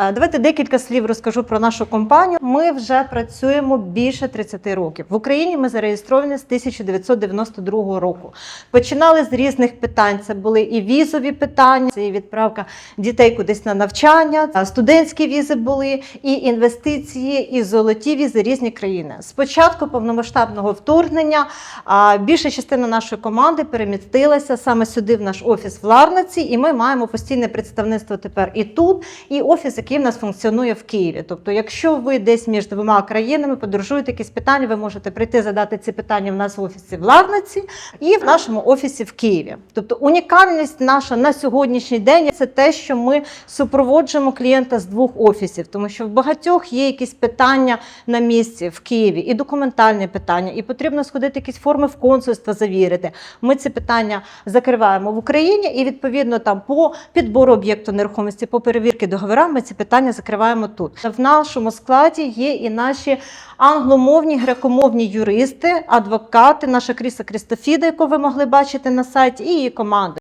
Е, Давайте декілька слів розкажу про нашу компанію. Ми вже працюємо більше 30 років. В Україні ми зареєстровані з 1992 року. Починали з різних питань. Це були і візові питання, це і відправка дітей кудись на навчання, студентські візи були, і інвестиції, і золоті візи різні країни. Спочатку повномасштабного вторгнення більша частина нашої команди перемістилася саме сюди, в наш офіс в Ларнаці, і ми маємо постійне представництво тепер і тут, і офіс, який в нас функціонує в Києві. Тобто, якщо ви десь між двома країнами подорожуєте якісь питання, ви можете прийти задати ці питання в нас в офісі в Ларнаці і в нашому офісі в Києві. Тобто унікальність наша на сьогоднішній день це те, що ми супроводжуємо клієнта з двох офісів, тому що в багатьох є якісь питання на місці в Києві, і документальні питання, і потрібно сходити якісь форми в консульство завірити. Ми ці питання закриваємо в Україні, і відповідно там по підбору об'єкту нерухомості, по перевірки договора, ми ці питання закриваємо тут. В нашому складі є і наші англомовні, грекомовні юристи, адвокати, наша Кріса Крістофіда, яку ви могли бачити на сайті, і її команда.